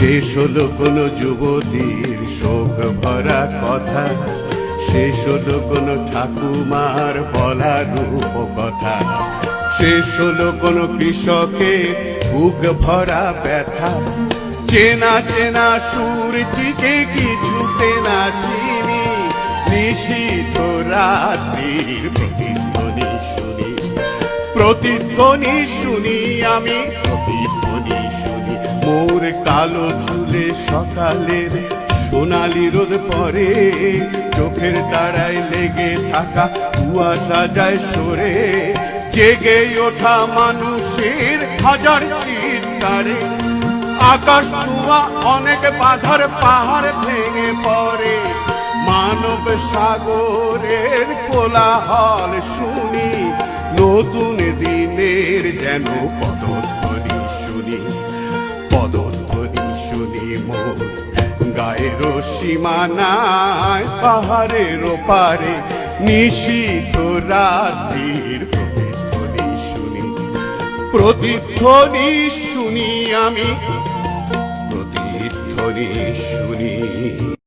শেষ হলো কোনো যুবতীর শোক ভরা কথা। শেষ হলো কোনো ঠাকুমার বলা রূপ কথা শেষ হলো কোনো কৃষকের বুক ভরা ব্যথা। চেনা চেনা সুরটিকে কিছুতে না চিনি। নিশীত রাত্রির প্রতিধ্বনি শুনি। প্রতিধ্বনি শুনি আমি, প্রতিধ্বনি কালো চুলে সকালের সোনালি রোদ পরে, চোখের তারায় লেগে থাকা কুয়াশা যায় সরে। জেগে ওঠা মানুষের হাজার চিৎকারে, আকাশ ধোঁয়া অনেক বাধার পাহাড় ভেঙে পড়ে। মানব সাগরের কোলাহল শুনি, নতুন দিনের যেন পদধ্বনি শুনি। শুনি মোর গায়ের সীমানায় পাহাড়ের ওপারে নিশীথ রাত্রির প্রতিধ্বনি শুনি। প্রতিধ্বনি শুনি আমি প্রতিধ্বনি শুনি।